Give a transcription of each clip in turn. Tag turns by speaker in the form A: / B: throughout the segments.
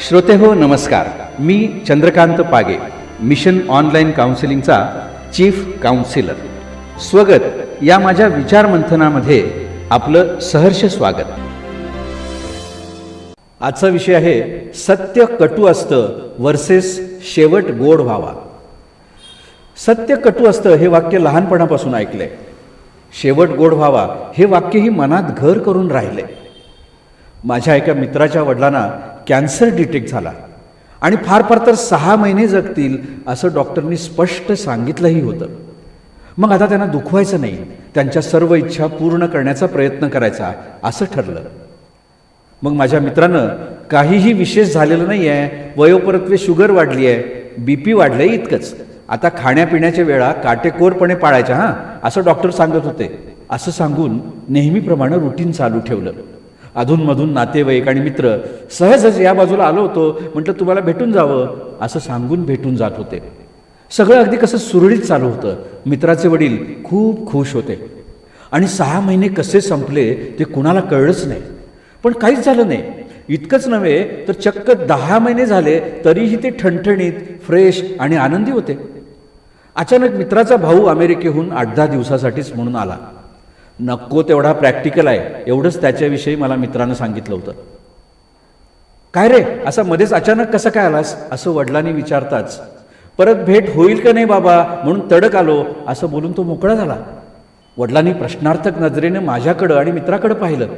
A: श्रोते हो नमस्कार. मी चंद्रकांत पागे मिशन ऑनलाईन काउन्सिलिंगचा चीफ काउन्सिलर. स्वगत. या माझ्या विचारमंथनामध्ये आपलं सहर्ष स्वागत. आजचा विषय आहे सत्य कटू असतं वर्सेस शेवट गोड व्हावा. सत्य कटू असतं हे वाक्य लहानपणापासून ऐकलंय. शेवट गोड व्हावा हे वाक्यही मनात घर करून राहिले. माझ्या एका मित्राच्या वडिलांना कॅन्सर डिटेक्ट झाला. आणि फार फार तर सहा महिने जगतील असं डॉक्टरनी स्पष्ट सांगितलंही होतं. मग आता त्यांना दुखवायचं नाही. त्यांच्या सर्व इच्छा पूर्ण करण्याचा प्रयत्न करायचा असं ठरलं. मग माझ्या मित्रानं काहीही विशेष झालेलं नाही आहे वयोपरत्वे शुगर वाढली आहे बी पी वाढलं आहे इतकंच. आता खाण्यापिण्याच्या वेळा काटेकोरपणे पाळायच्या हां असं डॉक्टर सांगत होते. असं सांगून नेहमीप्रमाणे रुटीन चालू ठेवलं. अधूनमधून नातेवाईक आणि मित्र सहजच या बाजूला आलो होतो. म्हटलं तुम्हाला भेटून जावं. असं सांगून भेटून जात होते. सगळं अगदी कसं सुरळीत चालू होतं. मित्राचे वडील खूप खुश होते. आणि सहा महिने कसे संपले ते कुणाला कळलंच नाही. पण काहीच झालं नाही. इतकंच नव्हे तर चक्क दहा महिने झाले तरीही ते ठणठणीत फ्रेश आणि आनंदी होते. अचानक मित्राचा भाऊ अमेरिकेहून आठ दहा दिवसासाठीच म्हणून आला. नको तेवढा प्रॅक्टिकल आहे. एवढंच त्याच्याविषयी मला मित्रानं सांगितलं होतं. काय रे? असा मध्येच अचानक कसं काय आलास? असं वडिलांनी विचारताच. परत भेट होईल का नाही बाबा? म्हणून तडक आलो. असं बोलून तो मोकळा झाला. वडिलांनी प्रश्नार्थक नजरेने माझ्याकडं आणि मित्राकडं पाहिलं.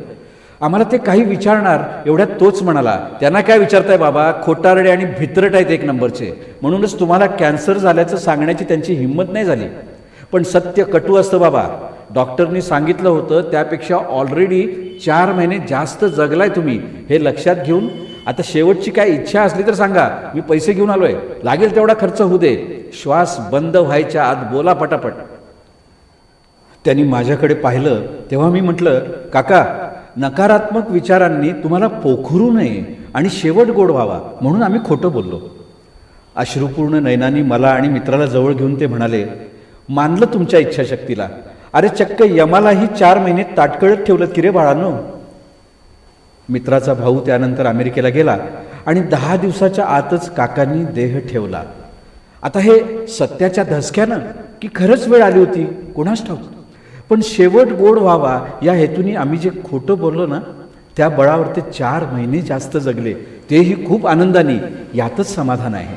A: आम्हाला ते काही विचारणार एवढ्यात तोच म्हणाला त्यांना काय विचारताय बाबा? खोटारडे आणि भित्रट आहेत एक नंबरचे. म्हणूनच तुम्हाला कॅन्सर झाल्याचं सांगण्याची त्यांची हिंमत नाही झाली. पण सत्य कटू असतं बाबा. डॉक्टरनी सांगितलं होतं त्यापेक्षा ऑलरेडी चार महिने जास्त जगलाय तुम्ही. हे लक्षात घेऊन आता शेवटची काय इच्छा असली तर सांगा मी पैसे घेऊन आलोय. लागेल तेवढा खर्च होऊ दे. श्वास बंद व्हायच्या आत बोला पटापट. त्यांनी माझ्याकडे पाहिलं तेव्हा मी म्हटलं काका नकारात्मक विचारांनी तुम्हाला पोखरू नये आणि शेवट गोड व्हावा. म्हणून आम्ही खोटं बोललो. अश्रुपूर्ण नयनानी मला आणि मित्राला जवळ घेऊन ते म्हणाले मानलं तुमच्या इच्छाशक्तीला. अरे चक्क यमालाही चार महिने ताटकळत ठेवलं की रे बाळांनो. मित्राचा भाऊ त्यानंतर अमेरिकेला गेला आणि दहा दिवसाच्या आतच काकांनी देह ठेवला. आता हे सत्याच्या धसक्यानं की खरंच वेळ आली होती? कोणाच ठाऊक? पण शेवट गोड व्हावा या हेतूने आम्ही जे खोटं बोललो ना त्या बळावर ते चार महिने जास्त जगले. तेही खूप आनंदाने यातच समाधान आहे.